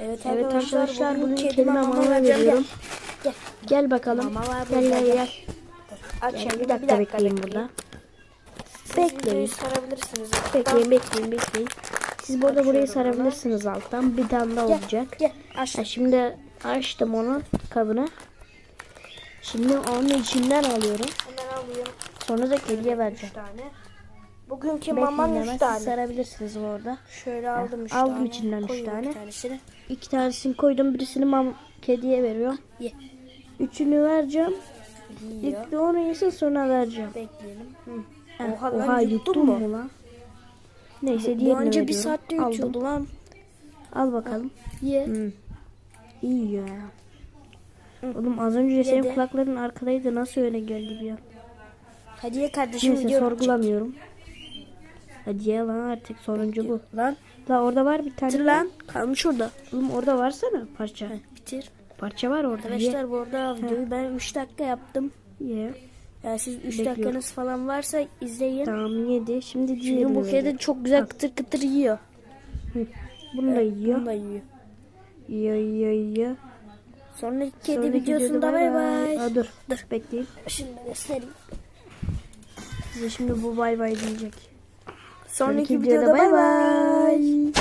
Evet Evet arkadaşlar, arkadaşlar bugün kedi kedime mama veriyorum. Gel. Gel bakalım. Mama var Gel gel gel. gel. Aç Gel, bir dakika bekleyin burada. Bekleyin. Sarabilirsiniz. Bekleyin bekleyin bekleyin. Siz burada burayı sarabilirsiniz alttan. Bir tane daha Gel, olacak. Gel. Ha, şimdi açtım onun kabını. Şimdi onun içinden alıyorum. Sonra da kediye 3 vereceğim. Bugünkü hemen 3 siz tane. sarabilirsiniz orada. Şöyle aldım 3 aldım tane. içinden üç Koyuyorum tane. Bir tanesini. İki tanesini koydum. Birisini mam kediye veriyorum. Ye. Üçünü vereceğim. Yiyor. İlk de onu yesin sonra vereceğim. Bekleyelim. Heh, Oha oha, lan, yuttun mu? mu lan? Neyse Bu diğerini önce bir saatte Aldım. yutuyordu lan. Al bakalım. Ye. Hı. İyi ya. Oğlum az önce senin Yedi. kulakların arkadaydı. Nasıl öyle geldi bir an? Hadi ye kardeşim Neyse sorgulamıyorum. Hadi ya lan artık sonuncu bu. Lan. La orada var bir tane. Bitir lan. Kalmış orada. Oğlum orada varsana parça. Heh, bitir. Parça var orada. Arkadaşlar bu arada videoyu ben 3 dakika yaptım. Ye. Ye. Yani siz 3 Bekliyorum. dakikanız falan varsa izleyin. Tamam yedi. Şimdi diğerini bu vereceğim. kedi çok güzel kıtır kıtır yiyor. Bunu da yiyor. Bunu da yiyor. Yiyor yiyor yiyor. Sonraki kedi Sonraki videosunda bay bay. Aa, dur. Dur. Bekleyin. Şimdi göstereyim. Size şimdi bu bay bay diyecek. Sonraki videoda bay. bay.